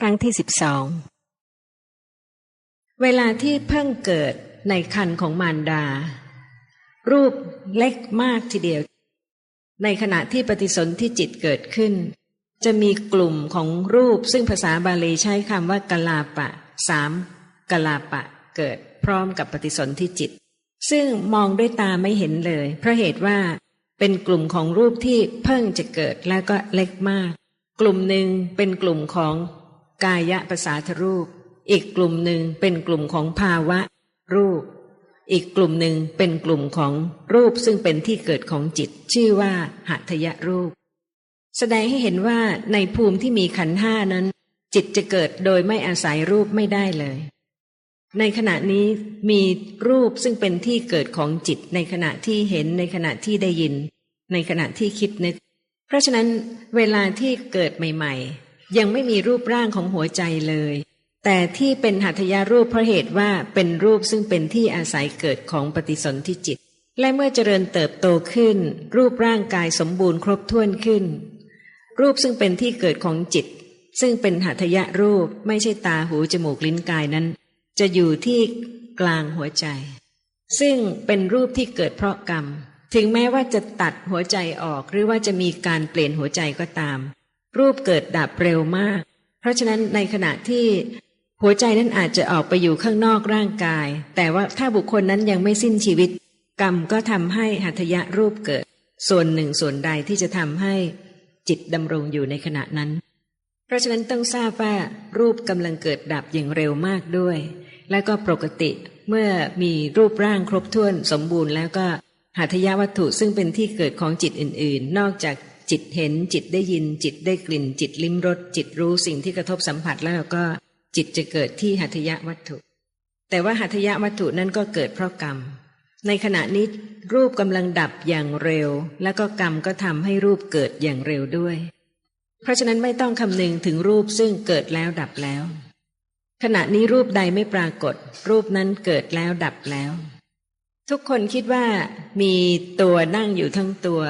ครั้งที่สิบสอง เวลาที่เพิ่งเกิดในคันของมารดา รูปเล็กมากทีเดียว ในขณะที่ปฏิสนธิจิตเกิดขึ้น จะมีกลุ่มของรูปซึ่งภาษาบาลีใช้คำว่ากลาปะสามกลาปะเกิดพร้อมกับปฏิสนธิจิต ซึ่งมองด้วยตาไม่เห็นเลย เพราะเหตุว่าเป็นกลุ่มของรูปที่เพิ่งจะเกิดแล้วก็เล็กมาก กลุ่มหนึ่งเป็นกลุ่มของ กายะภาษาทรูป อีกกลุ่มหนึ่งเป็นกลุ่มของภาวะ รูป อีกกลุ่มหนึ่งเป็นกลุ่มของรูปซึ่งเป็นที่เกิดของจิต ชื่อว่าหัตถยรูป แสดงให้เห็นว่าในภูมิที่มีขันห้านั้น จิตจะเกิดโดยไม่อาศัยรูปไม่ได้เลย ในขณะนี้มีรูปซึ่งเป็นที่เกิดของจิต ในขณะที่เห็นในขณะที่ได้ยิน ในขณะที่คิดนึก เพราะฉะนั้นเวลาที่เกิดใหม่ ยังไม่มีรูปร่างของหัวใจเลย แต่ที่เป็นหัตถยารูปเพราะเหตุว่าเป็นรูปซึ่งเป็นที่อาศัยเกิดของปฏิสนธิจิต และเมื่อเจริญเติบโตขึ้น รูปร่างกายสมบูรณ์ครบถ้วนขึ้น รูปซึ่งเป็นที่เกิดของจิต ซึ่งเป็นหัตถยารูปไม่ใช่ตาหูจมูกลิ้นกายนั้น จะอยู่ที่กลางหัวใจ ซึ่งเป็นรูปที่เกิดเพราะกรรม ถึงแม้ว่าจะตัดหัวใจออกหรือว่าจะมีการเปลี่ยนหัวใจก็ตาม รูปเกิดดับเร็วมาก เพราะฉะนั้นในขณะที่หัวใจนั้นอาจจะออกไปอยู่ข้างนอกร่างกาย แต่ว่าถ้าบุคคลนั้นยังไม่สิ้นชีวิต กรรมก็ทำให้หัตถยะรูปเกิด ส่วนหนึ่งส่วนใดที่จะทำให้จิตดำรงอยู่ในขณะนั้น เพราะฉะนั้นต้องทราบว่ารูปกำลังเกิดดับอย่างเร็วมากด้วย และก็ปกติเมื่อมีรูปร่างครบถ้วนสมบูรณ์แล้วก็หัตถยวัตถุซึ่งเป็นที่เกิดของจิตอื่น ๆ นอกจาก จิตเห็นจิตได้ยินจิตได้กลิ่น จิตลิ้มรสจิตรู้สิ่งที่กระทบสัมผัสแล้วก็จิตจะเกิดที่หัตถยวัตถุ แต่ว่าหัตถยวัตถุนั้นก็เกิดเพราะกรรม ในขณะนี้รูปกำลังดับอย่างเร็ว แล้วก็กรรมก็ทำให้รูปเกิดอย่างเร็วด้วย เพราะฉะนั้นไม่ต้องคำนึงถึงรูปซึ่งเกิดแล้วดับแล้ว ขณะนี้รูปใดไม่ปรากฏ รูปนั้นเกิดแล้วดับแล้ว ทุกคนคิดว่ามีตัวนั่งอยู่ทั้งตัว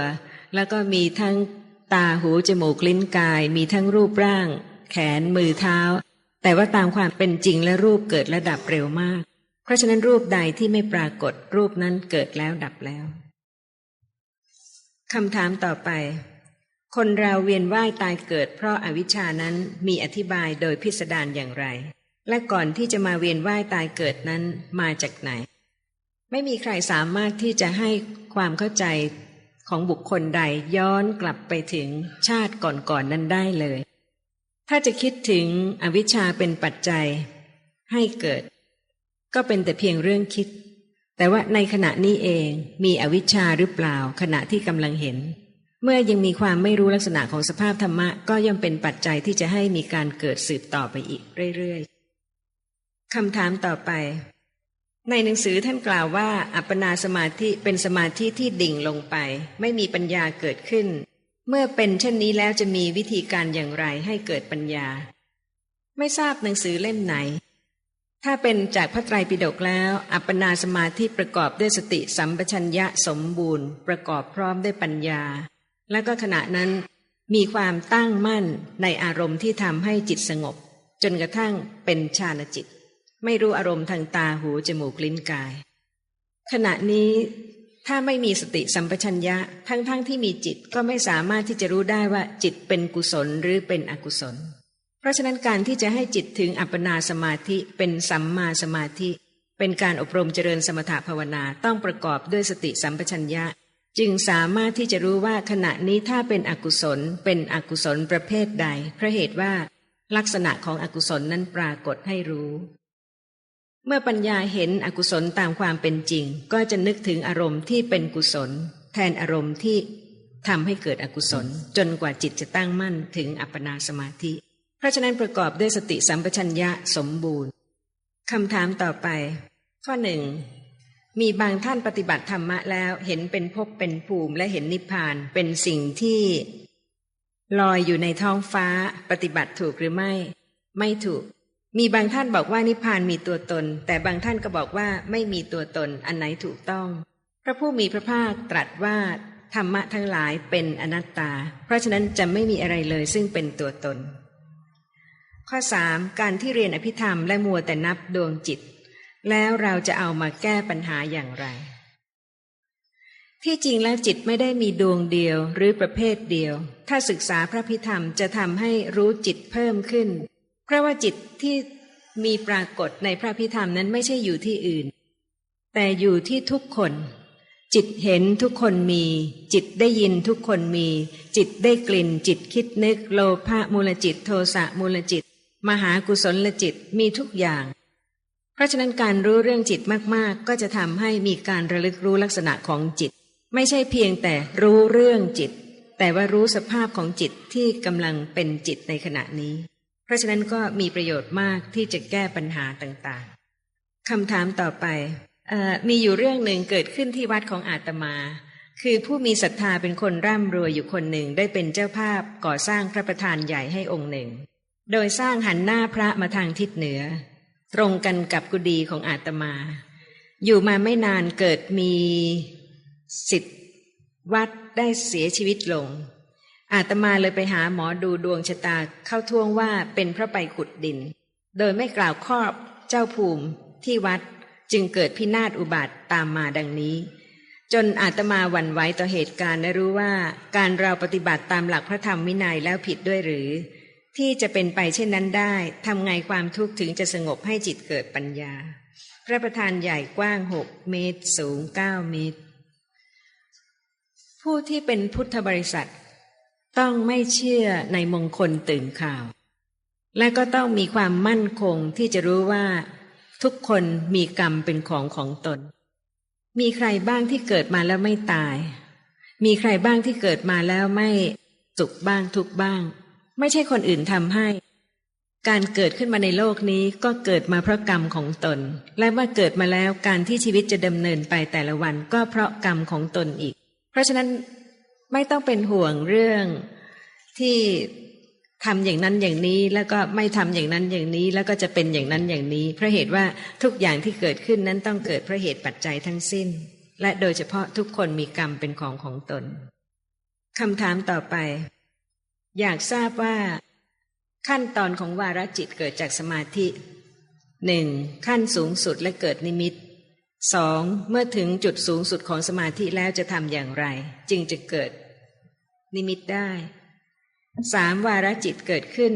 แล้วก็มีทั้งตาหูจมูกลิ้นกาย มีทั้งรูปร่าง แขนมือเท้า แต่ว่าตามความเป็นจริงและรูปเกิดและดับเร็วมาก เพราะฉะนั้นรูปใดที่ไม่ปรากฏรูปนั้นเกิดแล้วดับแล้วคำถามต่อไป คนเราเวียนว่ายตายเกิด เพราะอาวิชชานั้นมีอธิบายโดยพิสดารอย่างไร และก่อนที่จะมาเวียนว่ายตายเกิดนั้นมาจากไหน ไม่มีใครสามารถที่จะให้ความเข้าใจ ของบุคคลใดย้อนกลับไปถึงชาติก่อนๆนนั้นได้เลย ถ้าจะคิดถึงอวิชชาเป็นปัจจัยให้เกิด ก็เป็นแต่เพียงเรื่องคิด แต่ว่าในขณะนี้เองมีอวิชชาหรือเปล่าขณะที่กำลังเห็น เมื่อยังมีความไม่รู้ลักษณะของสภาพธรรมะก็ย่อมเป็นปัจจัยที่จะให้มีการเกิดสืบต่อไปอีกเรื่อยๆคำถามต่อไป ในหนังสือท่านกล่าวว่า อัปปนาสมาธิเป็นสมาธิที่ดิ่งลงไป ไม่มีปัญญาเกิดขึ้น เมื่อเป็นเช่นนี้แล้วจะมีวิธีการอย่างไรให้เกิดปัญญา ไม่ทราบหนังสือเล่มไหน ถ้าเป็นจากพระไตรปิฎกแล้ว อัปปนาสมาธิประกอบด้วยสติสัมปชัญญะสมบูรณ์ ประกอบพร้อมด้วยปัญญา และก็ขณะนั้นมีความตั้งมั่นในอารมณ์ที่ทำให้จิตสงบ จนกระทั่งเป็นฌานจิต ไม่รู้อารมณ์ทางตาหูจมูกลิ้นกาย ขณะนี้ถ้าไม่มีสติสัมปชัญญะทั้งๆทที่มีจิตก็ไม่สามารถที่จะรู้ได้ว่าจิตเป็นกุศลหรือเป็นอกุศล เพราะฉะนั้นการที่จะให้จิตถึงอัปปนาสมาธิเป็นสัมมาสมาธิ เป็นการอบรมเจริญสมถภาวนาต้องประกอบด้วยสติสัมปชัญญะ จึงสามารถที่จะรู้ว่าขณะนี้ถ้าเป็นอกุศล เป็นอกุศลประเภทใดเพราะเหตุว่า ลักษณะของอกุศลนั้นปรากฏให้รู้ เมื่อปัญญาเห็นอกุศลตามความเป็นจริง ก็จะนึกถึงอารมณ์ที่เป็นกุศล แทนอารมณ์ที่ทำให้เกิดอกุศล จนกว่าจิตจะตั้งมั่นถึงอัปปนาสมาธิ เพราะฉะนั้นประกอบด้วยสติสัมปชัญญะสมบูรณ์คำถามต่อไป ข้อหนึ่งมีบางท่านปฏิบัติธรรมะแล้วเห็นเป็นภพเป็นภูมิและเห็นนิพพานเป็นสิ่งที่ลอยอยู่ในท้องฟ้าปฏิบัติถูกหรือไม่ ไม่ถูก มีบางท่านบอกว่านิพพานมีตัวตน แต่บางท่านก็บอกว่าไม่มีตัวตนอันไหนถูกต้อง พระผู้มีพระภาคตรัสว่าธรรมะทั้งหลายเป็นอนัตตา เพราะฉะนั้นจะไม่มีอะไรเลยซึ่งเป็นตัวตน ข้อสามการที่เรียนอภิธรรมและมัวแต่นับดวงจิต แล้วเราจะเอามาแก้ปัญหาอย่างไร ที่จริงแล้วจิตไม่ได้มีดวงเดียวหรือประเภทเดียว ถ้าศึกษาพระพิธรรมจะทำให้รู้จิตเพิ่มขึ้น เพราะว่าจิตที่มีปรากฏในพระพิธรรมนั้นไม่ใช่อยู่ที่อื่น แต่อยู่ที่ทุกคน จิตเห็นทุกคนมี จิตได้ยินทุกคนมี จิตได้กลิ่น จิตคิดนึก โลภะมูลจิต โทสะมูลจิต มหากุศลจิตมีทุกอย่าง เพราะฉะนั้นการรู้เรื่องจิตมากๆ ก็จะทำให้มีการระลึกรู้ลักษณะของจิต ไม่ใช่เพียงแต่รู้เรื่องจิต แต่ว่ารู้สภาพของจิตที่กำลังเป็นจิตในขณะนี้ ราะฉะนั้นก็มีประโยชน์มากที่จะแก้ปัญหาต่างๆคำถามต่อไปอมีอยู่เรื่องหนึ่งเกิดขึ้นที่วัดของอาตมา คือผู้มีศรัทธาเป็นคนร่ำรวยอยู่คนหนึ่งได้เป็นเจ้าภาพก่อสร้างพระประธานใหญ่ให้องค์หนึ่ง โดยสร้างหันหน้าพระมาทางทิศเหนือ ตรงกันกับกุฏิของอาตมา อยู่มาไม่นานเกิดมีสิทธิ์วัดได้เสียชีวิตลง อาตมาเลยไปหาหมอดูดวงชะตาเข้าท่วงว่าเป็นพระไปขุดดิน โดยไม่กล่าวครอบเจ้าภูมิที่วัดจึงเกิดพินาศอุบัติตามมาดังนี้ จนอาตมาหวั่นไหวต่อเหตุการณ์และรู้ว่าการเราปฏิบัติตามหลักพระธรรมวินัยแล้วผิดด้วยหรือ ที่จะเป็นไปเช่นนั้นได้ทำไงความทุกข์ถึงจะสงบให้จิตเกิดปัญญา พระประธานใหญ่กว้างหกเมตร สูงเก้าเมตร ผู้ที่เป็นพุทธบริษัท ต้องไม่เชื่อในมงคลตื่นข่าว และก็ต้องมีความมั่นคงที่จะรู้ว่า ทุกคนมีกรรมเป็นของของตน มีใครบ้างที่เกิดมาแล้วไม่ตาย มีใครบ้างที่เกิดมาแล้วไม่สุขบ้างทุกบ้าง ไม่ใช่คนอื่นทำให้ การเกิดขึ้นมาในโลกนี้ก็เกิดมาเพราะกรรมของตน และว่าเกิดมาแล้วการที่ชีวิตจะดำเนินไปแต่ละวันก็เพราะกรรมของตนอีก เพราะฉะนั้น ไม่ต้องเป็นห่วงเรื่องที่ทำอย่างนั้นอย่างนี้แล้วก็ไม่ทำอย่างนั้นอย่างนี้ แล้วก็จะเป็นอย่างนั้นอย่างนี้ เพราะเหตุว่าทุกอย่างที่เกิดขึ้นนั้นต้องเกิดเพราะเหตุปัจจัยทั้งสิ้น และโดยเฉพาะทุกคนมีกรรมเป็นของของตนคำถามต่อไป อยากทราบว่า ขั้นตอนของวาระจิตเกิดจากสมาธิหนึ่งขั้นสูงสุดและเกิดนิมิต สองเมื่อถึงจุดสูงสุดของสมาธิแล้วจะทำอย่างไร จึงจะเกิด นิมิตได้สามวาระจิตเกิดขึ้น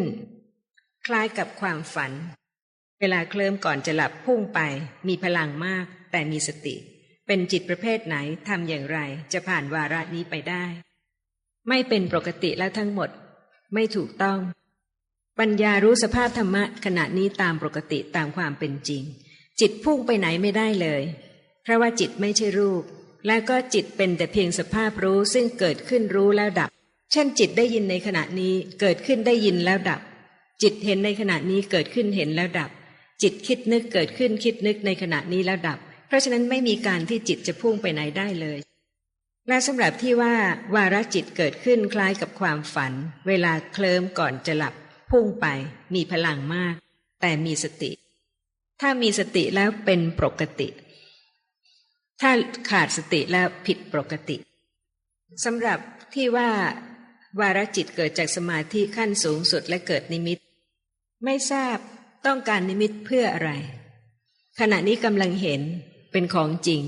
คล้ายกับความฝัน เวลาเคลิ้มก่อนจะหลับพุ่งไป มีพลังมากแต่มีสติ เป็นจิตประเภทไหนทำอย่างไร จะผ่านวาระนี้ไปได้ ไม่เป็นปกติแล้วทั้งหมด ไม่ถูกต้อง ปัญญารู้สภาพธรรมะขณะนี้ตามปกติตามความเป็นจริง จิตพุ่งไปไหนไม่ได้เลย เพราะว่าจิตไม่ใช่รูป และก็จิตเป็นแต่เพียงสภาพรู้ซึ่งเกิดขึ้นรู้แล้วดับ เช่นจิตได้ยินในขณะนี้เกิดขึ้นได้ยินแล้วดับ จิตเห็นในขณะนี้เกิดขึ้นเห็นแล้วดับ จิตคิดนึกเกิดขึ้นคิดนึกในขณะนี้แล้วดับ เพราะฉะนั้นไม่มีการที่จิตจะพุ่งไปไหนได้เลย และสำหรับที่ว่าวาระจิตเกิดขึ้นคล้ายกับความฝัน เวลาเคลิ้มก่อนจะหลับ พุ่งไปมีพลังมาก แต่มีสติ ถ้ามีสติแล้วเป็นปกติ ถ้าขาดสติแล้วผิดปกติสำหรับที่ว่าวารจิตเกิดจากสมาธิขั้นสูงสุดและเกิดนิมิต ไม่ทราบต้องการนิมิตเพื่ออะไร ขณะนี้กำลังเห็นเป็นของจริง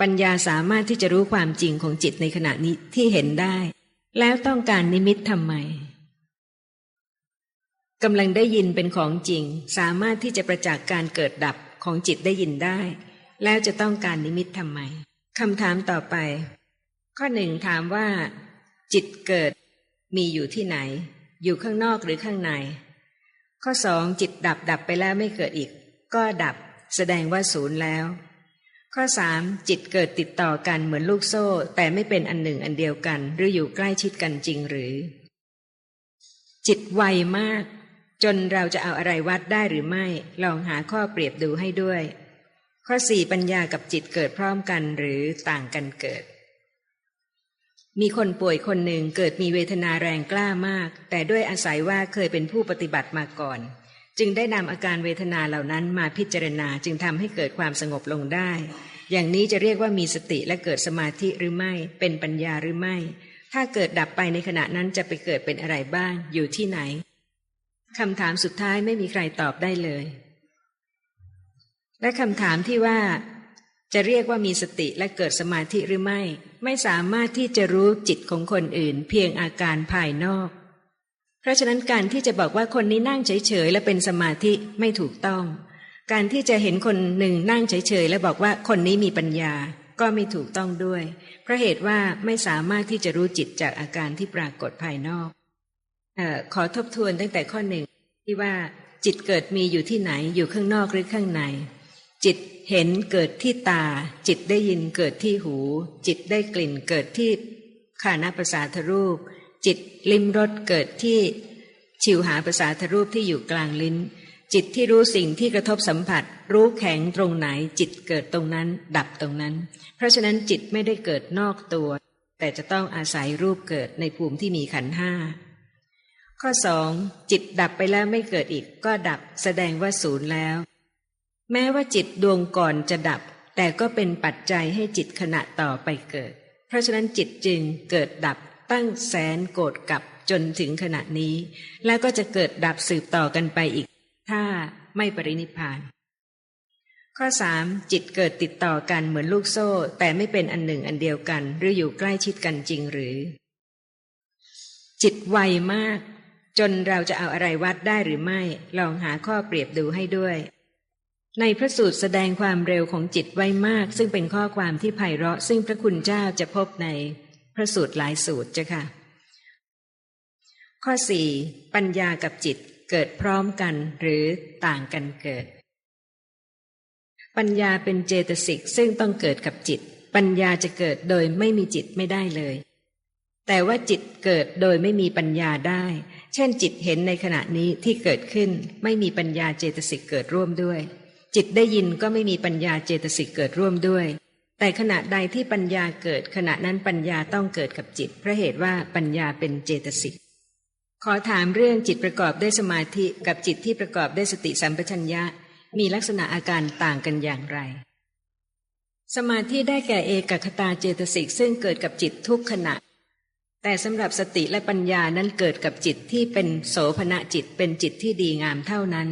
ปัญญาสามารถที่จะรู้ความจริงของจิตในขณะนี้ที่เห็นได้ แล้วต้องการนิมิตทำไม กำลังได้ยินเป็นของจริง สามารถที่จะประจักษ์การเกิดดับของจิตได้ยินได้ แล้วจะต้องการนิมิตทำไมคำถามต่อไป ข้อหนึ่งถามว่า จิตเกิดมีอยู่ที่ไหน อยู่ข้างนอกหรือข้างใน ข้อสองจิตดับดับไปแล้วไม่เกิดอีก ก็ดับ แสดงว่าศูนย์แล้ว ข้อสามจิตเกิดติดต่อกันเหมือนลูกโซ่ แต่ไม่เป็นอันหนึ่งอันเดียวกัน หรืออยู่ใกล้ชิดกันจริงหรือ จิตไวมาก จนเราจะเอาอะไรวัดได้หรือไม่ ลองหาข้อเปรียบดูให้ด้วย ข้อสี่ปัญญากับจิตเกิดพร้อมกันหรือต่างกันเกิด มีคนป่วยคนหนึ่งเกิดมีเวทนาแรงกล้ามาก แต่ด้วยอาศัยว่าเคยเป็นผู้ปฏิบัติมาก่อน จึงได้นำอาการเวทนาเหล่านั้นมาพิจารณาจึงทำให้เกิดความสงบลงได้ อย่างนี้จะเรียกว่ามีสติและเกิดสมาธิหรือไม่ เป็นปัญญาหรือไม่ ถ้าเกิดดับไปในขณะนั้นจะไปเกิดเป็นอะไรบ้าง อยู่ที่ไหน คำถามสุดท้ายไม่มีใครตอบได้เลย และคำถามที่ว่า จะเรียกว่ามีสติและเกิดสมาธิหรือไม่ ไม่สามารถที่จะรู้จิตของคนอื่น เพียงอาการภายนอก เพราะฉะนั้นการที่จะบอกว่าคนนี้นั่งเฉยๆและเป็นสมาธิไม่ถูกต้อง การที่จะเห็นคนหนึ่งนั่งเฉยๆและบอกว่าคนนี้มีปัญญาก็ไม่ถูกต้องด้วย เพราะเหตุว่าไม่สามารถที่จะรู้จิตจากอาการที่ปรากฏภายนอก ขอทบทวนตั้งแต่ข้อหนึ่งที่ว่าจิตเกิดมีอยู่ที่ไหนอยู่ข้างนอกหรือข้างใน จิตเห็นเกิดที่ตา จิตได้ยินเกิดที่หู จิตได้กลิ่นเกิดที่ขานาภาษาทรูป จิตลิ้มรสเกิดที่ชิวหาภาษาทรูปที่อยู่กลางลิ้น จิตที่รู้สิ่งที่กระทบสัมผัส รู้แข็งตรงไหน จิตเกิดตรงนั้น ดับตรงนั้น เพราะฉะนั้นจิตไม่ได้เกิดนอกตัว แต่จะต้องอาศัยรูปเกิดในภูมิที่มีขันห้า ข้อสองจิตดับไปแล้วไม่เกิดอีก ก็ดับแสดงว่าศูนย์แล้ว แม้ว่าจิตดวงก่อนจะดับ แต่ก็เป็นปัจจัยให้จิตขณะต่อไปเกิด เพราะฉะนั้นจิตจึงเกิดดับตั้งแสนโกรธกับจนถึงขณะนี้ แล้วก็จะเกิดดับสืบต่อกันไปอีก ถ้าไม่ปรินิพาน ข้อสามจิตเกิดติดต่อกันเหมือนลูกโซ่ แต่ไม่เป็นอันหนึ่งอันเดียวกัน หรืออยู่ใกล้ชิดกันจริงหรือ จิตไวมาก จนเราจะเอาอะไรวัดได้หรือไม่ ลองหาข้อเปรียบดูให้ด้วย ในพระสูตรแสดงความเร็วของจิตไว้มาก ซึ่งเป็นข้อความที่ไพเราะ ซึ่งพระคุณเจ้าจะพบในพระสูตรหลายสูตรจ้ะค่ะ ข้อสี่ปัญญากับจิตเกิดพร้อมกันหรือต่างกันเกิด ปัญญาเป็นเจตสิกซึ่งต้องเกิดกับจิต ปัญญาจะเกิดโดยไม่มีจิตไม่ได้เลย แต่ว่าจิตเกิดโดยไม่มีปัญญาได้ เช่นจิตเห็นในขณะนี้ที่เกิดขึ้น ไม่มีปัญญาเจตสิกเกิดร่วมด้วย จิตได้ยินก็ไม่มีปัญญาเจตสิกเกิดร่วมด้วย แต่ขณะใดที่ปัญญาเกิดขณะนั้นปัญญาต้องเกิดกับจิตเพราะเหตุว่าปัญญาเป็นเจตสิกขอถามเรื่องจิตประกอบด้วยสมาธิกับจิตที่ประกอบด้วยสติสัมปชัญญะ มีลักษณะอาการต่างกันอย่างไร สมาธิได้แก่เอกคตาเจตสิกซึ่งเกิดกับจิตทุกขณะ แต่สำหรับสติและปัญญานั้นเกิดกับจิตที่เป็นโสภณะจิตเป็นจิตที่ดีงามเท่านั้น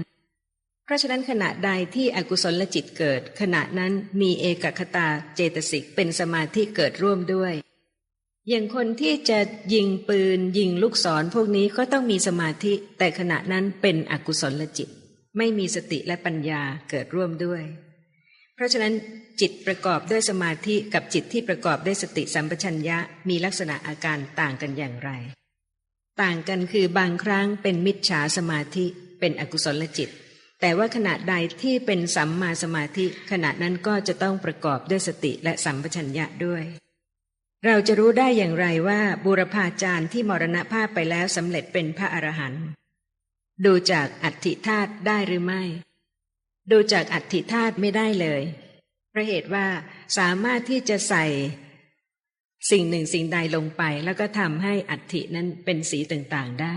เพราะฉะนั้นขณะใดที่อกุศลจิตเกิด ขณะนั้นมีเอกคตาเจตสิกเป็นสมาธิเกิดร่วมด้วย อย่างคนที่จะยิงปืนยิงลูกศรพวกนี้ก็ต้องมีสมาธิ แต่ขณะนั้นเป็นอกุศลจิต ไม่มีสติและปัญญาเกิดร่วมด้วย เพราะฉะนั้นจิตประกอบด้วยสมาธิกับจิตที่ประกอบด้วยสติสัมปชัญญะมีลักษณะอาการต่างกันอย่างไร ต่างกันคือบางครั้งเป็นมิจฉาสมาธิเป็นอกุศลจิต แต่ว่าขณะใดที่เป็นสัมมาสมาธิขณะนั้นก็จะต้องประกอบด้วยสติและสัมปชัญญะด้วย เราจะรู้ได้อย่างไรว่าบุรพาจารย์ที่มรณภาพไปแล้วสำเร็จเป็นพระอรหันต์ดูจากอัฐิธาตุได้หรือไม่ ดูจากอัฐิธาตุไม่ได้เลยพราะเหตุว่าสามารถที่จะใส่สิ่งหนึ่งสิ่งใดลงไป แล้วก็ทำให้อัฐินั้นเป็นสีต่างๆได้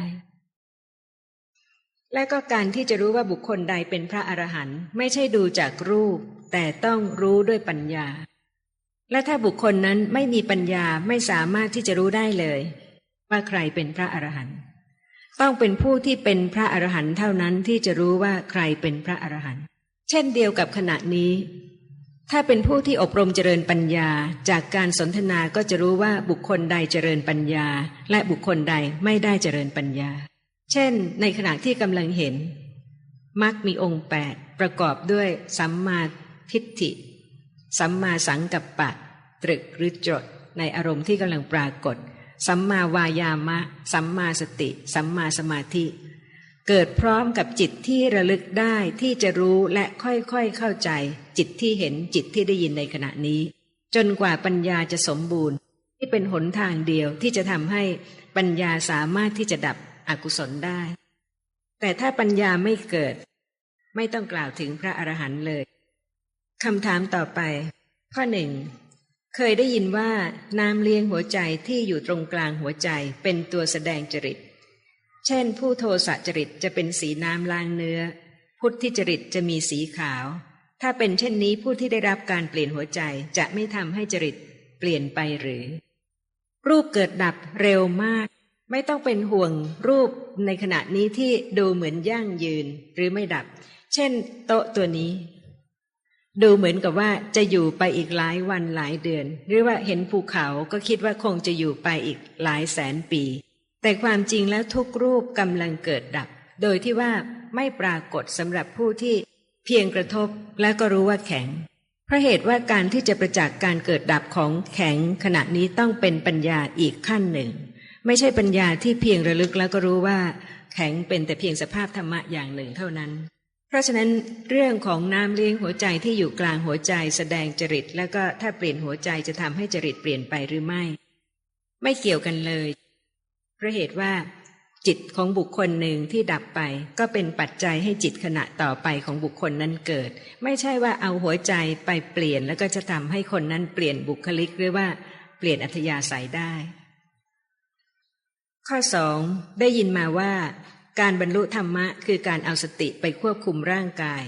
และก็การที่จะรู้ว่าบุคคลใดเป็นพระอรหันต์ไม่ใช่ดูจากรูป แต่ต้องรู้ด้วยปัญญา และถ้าบุคคลนั้นไม่มีปัญญาไม่สามารถที่จะรู้ได้เลย ว่าใครเป็นพระอรหันต์ต้องเป็นผู้ที่เป็นพระอรหันต์เท่านั้นที่จะรู้ว่าใครเป็นพระอรหันต์ เช่นเดียวกับขณะนี้ ถ้าเป็นผู้ที่อบรมเจริญปัญญา จากการสนทนาก็จะรู้ว่าบุคคลใดเจริญปัญญา และบุคคลใดไม่ได้เจริญปัญญา เช่น ในขณะที่กำลังเห็นมักมีองค์แปดประกอบด้วยสัมมาทิฏฐิ สัมมาสังกัปปะ ตรึกหรือจด ในอารมณ์ที่กำลังปรากฏ สัมมาวายามะ สัมมาสติ สัมมาสมาธิ เกิดพร้อมกับจิตที่ระลึกได้ที่จะรู้และค่อยๆเข้าใจ จิตที่เห็นจิตที่ได้ยินในขณะนี้ จนกว่าปัญญาจะสมบูรณ์ ที่เป็นหนทางเดียวที่จะทำให้ปัญญาสามารถที่จะดับอกุศลได้ แต่ถ้าปัญญาไม่เกิด ไม่ต้องกล่าวถึงพระอรหันต์เลยคำถามต่อไป ข้อหนึ่งเคยได้ยินว่าน้ำเลี้ยงหัวใจที่อยู่ตรงกลางหัวใจเป็นตัวแสดงจริต เช่น ผู้โทสะจริตจะเป็นสีน้ำล้างเนื้อ พุทธิจริตจะมีสีขาว ถ้าเป็นเช่นนี้ผู้ที่ได้รับการเปลี่ยนหัวใจจะไม่ทำให้จริตเปลี่ยนไปหรือ รูปเกิดดับเร็วมาก ไม่ต้องเป็นห่วงรูปในขณะนี้ที่ดูเหมือนยั่งยืนหรือไม่ดับ เช่น โต๊ะตัวนี้ ดูเหมือนกับว่าจะอยู่ไปอีกหลายวันหลายเดือน หรือว่าเห็นภูเขาก็คิดว่าคงจะอยู่ไปอีกหลายแสนปี แต่ความจริงแล้วทุกรูปกำลังเกิดดับ โดยที่ว่าไม่ปรากฏสำหรับผู้ที่เพียงกระทบและก็รู้ว่าแข็ง เพราะเหตุว่าการที่จะประจักษ์การเกิดดับของแข็งขณะนี้ต้องเป็นปัญญาอีกขั้นหนึ่ง ไม่ใช่ปัญญาที่เพียงระลึกแล้วก็รู้ว่า แข็งเป็นแต่เพียงสภาพธรรมะอย่างหนึ่งเท่านั้น เพราะฉะนั้นเรื่องของน้ำเลี้ยงหัวใจที่อยู่กลางหัวใจแสดงจริต แล้วก็ถ้าเปลี่ยนหัวใจจะทำให้จริตเปลี่ยนไปหรือไม่ ไม่เกี่ยวกันเลย ราะเหตุว่า จิตของบุคคลหนึ่งที่ดับไป ก็เป็นปัจจัยให้จิตขณะต่อไปของบุคคลนั้นเกิด ไม่ใช่ว่าเอาหัวใจไปเปลี่ยนแล้วก็จะทำให้คนนั้นเปลี่ยนบุคลิกหรือว่าเปลี่ยนอัธยาศัยได้ ข้อสองได้ยินมาว่า การบรรลุธรรมะคือการเอาสติไปควบคุมร่างกาย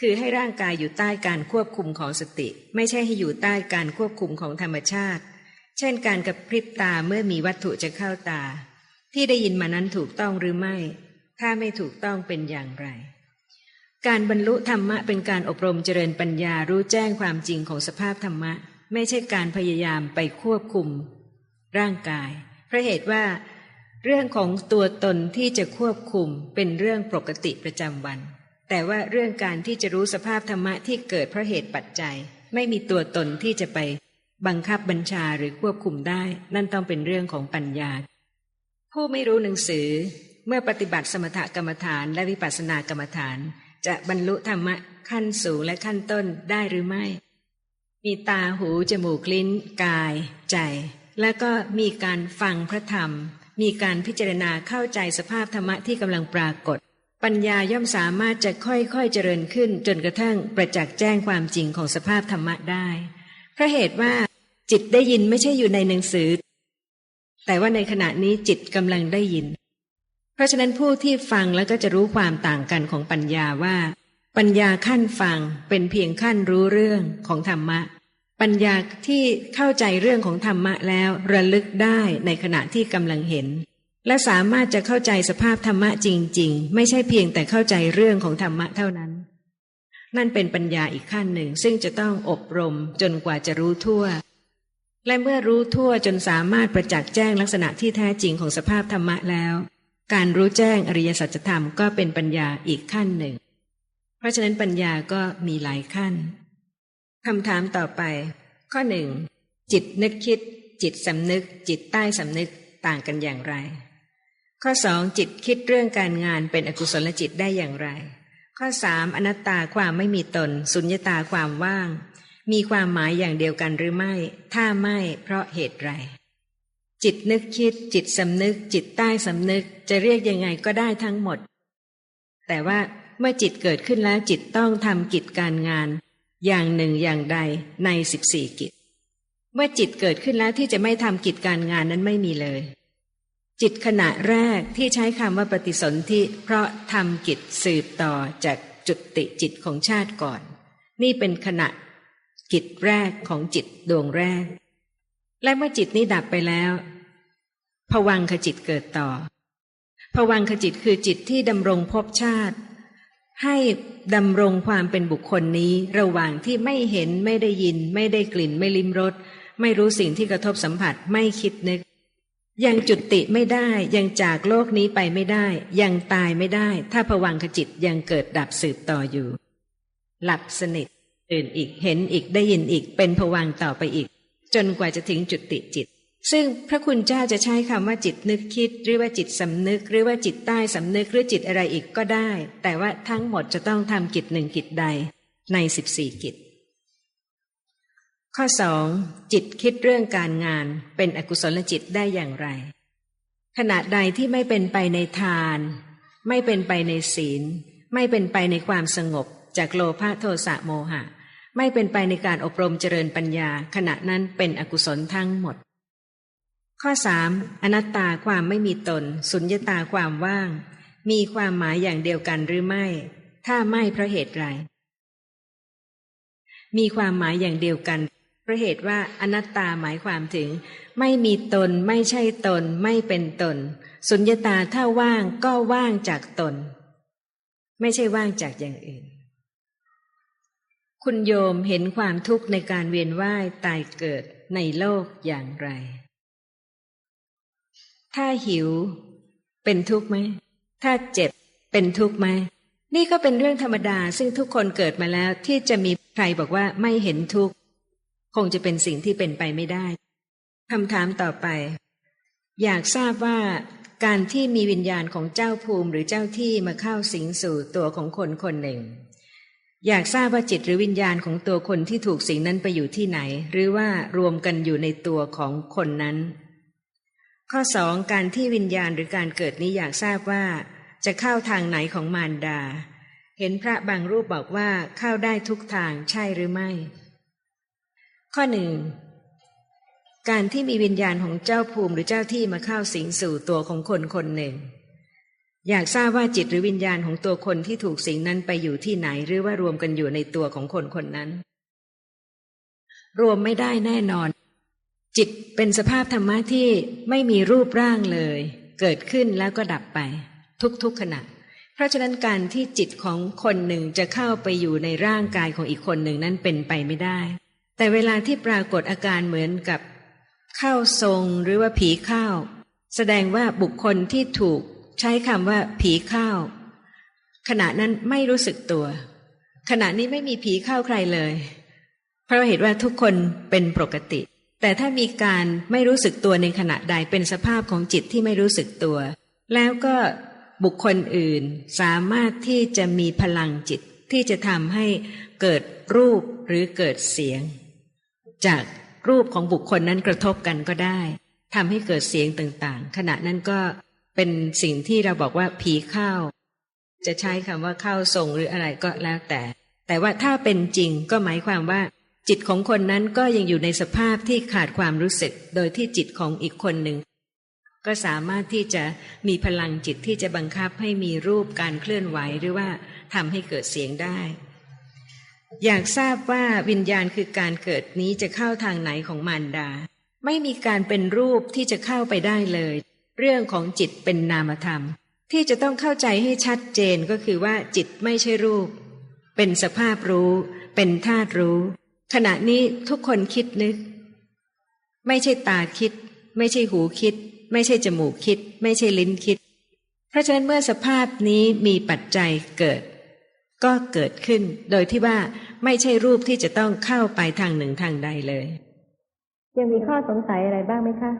คือให้ร่างกายอยู่ใต้การควบคุมของสติ ไม่ใช่ให้อยู่ใต้การควบคุมของธรรมชาติ เช่นการกระพริบตาเมื่อมีวัตถุจะเข้าตา ที่ได้ยินมานั้นถูกต้องหรือไม่ ถ้าไม่ถูกต้องเป็นอย่างไร การบรรลุธรรมะเป็นการอบรมเจริญปัญญารู้แจ้งความจริงของสภาพธรรมะ ไม่ใช่การพยายามไปควบคุม ร่างกาย เพราะเหตุว่า เรื่องของตัวตนที่จะควบคุมเป็นเรื่องปกติประจำวัน แต่ว่าเรื่องการที่จะรู้สภาพธรรมะที่เกิดเพราะเหตุปัจจัย ไม่มีตัวตนที่จะไป บังคับบัญชาหรือควบคุมได้ นั่นต้องเป็นเรื่องของปัญญา ผู้ไม่รู้หนังสือเมื่อปฏิบัติสมถกรรมฐานและวิปัสสนากรรมฐาน จะบรรลุธรรมะขั้นสูงและขั้นต้นได้หรือไม่ มีตาหู จมูกลิ้น กาย ใจ และก็มีการฟังพระธรรม มีการพิจารณาเข้าใจสภาพธรรมะที่กำลังปรากฏ ปัญญาย่อมสามารถจะค่อยๆเจริญขึ้น จนกระทั่งประจักษ์แจ้งความจริงของสภาพธรรมะได้เพราะเหตุว่า จิตได้ยินไม่ใช่อยู่ในหนังสือ แต่ว่าในขณะนี้จิตกำลังได้ยิน เพราะฉะนั้นผู้ที่ฟังแล้วก็จะรู้ความต่างกันของปัญญาว่า ปัญญาขั้นฟังเป็นเพียงขั้นรู้เรื่องของธรรมะ ปัญญาที่เข้าใจเรื่องของธรรมะแล้วระลึกได้ในขณะที่กำลังเห็น และสามารถจะเข้าใจสภาพธรรมะจริง ๆ ไม่ใช่เพียงแต่เข้าใจเรื่องของธรรมะเท่านั้นนั่นเป็นปัญญาอีกขั้นหนึ่งซึ่งจะต้องอบรมจนกว่าจะรู้ทั่ว และเมื่อรู้ทั่วจนสามารถประจักษ์แจ้งลักษณะที่แท้จริงของสภาพธรรมะแล้ว การรู้แจ้งอริยสัจธรรมก็เป็นปัญญาอีกขั้นหนึ่ง เพราะฉะนั้นปัญญาก็มีหลายขั้นคำถามต่อไป ข้อหนึ่งจิตนึกคิด จิตสำนึก จิตใต้สำนึกต่างกันอย่างไร ข้อสองจิตคิดเรื่องการงานเป็นอกุศลจิตได้อย่างไร ข้อสามอนัตตาความไม่มีตน สุญญตาความว่าง มีความหมายอย่างเดียวกันหรือไม่ ถ้าไม่เพราะเหตุไร จิตนึกคิด จิตสำนึก จิตใต้สำนึกจะเรียกยังไงก็ได้ทั้งหมด แต่ว่าเมื่อจิตเกิดขึ้นแล้วจิตต้องทำกิจการงาน อย่างหนึ่งอย่างใดในสิบสี่กิจ เมื่อจิตเกิดขึ้นแล้วที่จะไม่ทำกิจการงานนั้นไม่มีเลย จิตขณะแรกที่ใช้คำว่าปฏิสนธิเพราะทำกิจสืบต่อจากจุติจิตของชาติก่อน นี่เป็นขณะ จิตแรกของจิตดวงแรก และเมื่อจิตนี้ดับไปแล้วผวังขจิตเกิดต่อผวังขจิตคือจิตที่ดำรงภพชาติ ให้ดำรงความเป็นบุคคลนี้ ระหว่างที่ไม่เห็นไม่ได้ยิน ไม่ได้กลิ่นไม่ลิ้มรสไม่รู้สิ่งที่กระทบสัมผัสไม่คิดนึก ยังจุดติไม่ได้ยังจากโลกนี้ไปไม่ได้ ยังตายไม่ได้ ถ้าผวังขจิตยังเกิดดับสืบต่ออยู่ หลับสนิท ตื่นอีกเห็นอีกได้ยินอีกเป็นผวังต่อไปอีก จนกว่าจะถึงจุดติจิต ซึ่งพระคุณเจ้าจะใช้คำว่าจิตนึกคิด หรือว่าจิตสำนึก หรือว่าจิตใต้สำนึกหรือจิตอะไรอีกก็ได้ แต่ว่าทั้งหมดจะต้องทำกิจหนึ่งกิจใดในสิบสี่กิจ ข้อสองจิตคิดเรื่องการงานเป็นอกุศลจิตได้อย่างไร ขณะใดที่ไม่เป็นไปในทาน ไม่เป็นไปในศีล ไม่เป็นไปในความสงบ จากโลภะโทสะโมหะ ไม่เป็นไปในการอบรมเจริญปัญญา ขณะนั้นเป็นอกุศลทั้งหมด ข้อสามอนัตตาความไม่มีตน สุญญตาความว่าง มีความหมายอย่างเดียวกันหรือไม่ ถ้าไม่เพราะเหตุไรมีความหมายอย่างเดียวกันเพราะเหตุว่าอนัตตาหมายความถึง ไม่มีตนไม่ใช่ตน ไม่เป็นตน สุญญตาถ้าว่างก็ว่างจากตน ไม่ใช่ว่างจากอย่างอื่น คุณโยมเห็นความทุกข์ในการเวียนว่ายตายเกิดในโลกอย่างไร ถ้าหิว เป็นทุกข์ไหม ถ้าเจ็บเป็นทุกข์ไหม นี่ก็เป็นเรื่องธรรมดาซึ่งทุกคนเกิดมาแล้วที่จะมีใครบอกว่าไม่เห็นทุกข์ คงจะเป็นสิ่งที่เป็นไปไม่ได้คำถามต่อไป อยากทราบว่าการที่มีวิญญาณของเจ้าภูมิหรือเจ้าที่มาเข้าสิงสู่ตัวของคนคนหนึ่ง อยากทราบว่าจิตหรือวิญญาณของตัวคนที่ถูกสิ่งนั้นไปอยู่ที่ไหน หรือว่ารวมกันอยู่ในตัวของคนนั้น ข้อสองการที่วิญญาณหรือการเกิดนี้อยากทราบว่า จะเข้าทางไหนของมารดา เห็นพระบางรูปบอกว่าเข้าได้ทุกทางใช่หรือไม่ ข้อหนึ่งการที่มีวิญญาณของเจ้าภูมิหรือเจ้าที่มาเข้าสิงสู่ตัวของคนคนหนึ่ง อยากทราบว่าจิตหรือวิญญาณของตัวคนที่ถูกสิ่งนั้นไปอยู่ที่ไหน หรือว่ารวมกันอยู่ในตัวของคนคนนั้น รวมไม่ได้แน่นอน จิตเป็นสภาพธรรมะที่ไม่มีรูปร่างเลย เกิดขึ้นแล้วก็ดับไป ทุกๆขณะ เพราะฉะนั้นการที่จิตของคนหนึ่งจะเข้าไปอยู่ในร่างกายของอีกคนหนึ่งนั้นเป็นไปไม่ได้ แต่เวลาที่ปรากฏอาการเหมือนกับ เข้าทรงหรือว่าผีเข้า แสดงว่าบุคคลที่ถูก ใช้คำว่าผีเข้าขณะนั้นไม่รู้สึกตัว ขณะนี้ไม่มีผีเข้าใครเลย เพราะเหตุว่าทุกคนเป็นปกติ แต่ถ้ามีการไม่รู้สึกตัวในขณะใดเป็นสภาพของจิตที่ไม่รู้สึกตัว แล้วก็บุคคลอื่นสามารถที่จะมีพลังจิตที่จะทำให้เกิดรูปหรือเกิดเสียง จากรูปของบุคคลนั้นกระทบกันก็ได้ทำให้เกิดเสียงต่างๆ ขณะนั้นก็ เป็นสิ่งที่เราบอกว่าผีเข้าจะใช้คำว่าเข้าทรงหรืออะไรก็แล้วแต่ แต่ว่าถ้าเป็นจริงก็หมายความว่า จิตของคนนั้นก็ยังอยู่ในสภาพที่ขาดความรู้สึก โดยที่จิตของอีกคนหนึ่งก็สามารถที่จะมีพลังจิตที่จะบังคับให้มีรูปการเคลื่อนไหวหรือว่าทำให้เกิดเสียงได้ อยากทราบว่าวิญญาณคือการเกิดนี้จะเข้าทางไหนของมารดา ไม่มีการเป็นรูปที่จะเข้าไปได้เลย เรื่องของจิตเป็นนามธรรม ที่จะต้องเข้าใจให้ชัดเจนก็คือว่าจิตไม่ใช่รูป เป็นสภาพรู้ เป็นธาตุรู้ ขณะนี้ทุกคนคิดนึก ไม่ใช่ตาคิด ไม่ใช่หูคิด ไม่ใช่จมูกคิด ไม่ใช่ลิ้นคิด เพราะฉะนั้นเมื่อสภาพนี้มีปัจจัยเกิด ก็เกิดขึ้น โดยที่ว่าไม่ใช่รูปที่จะต้องเข้าไปทางหนึ่งทางใดเลย ยังมีข้อสงสัยอะไรบ้างไหมคะ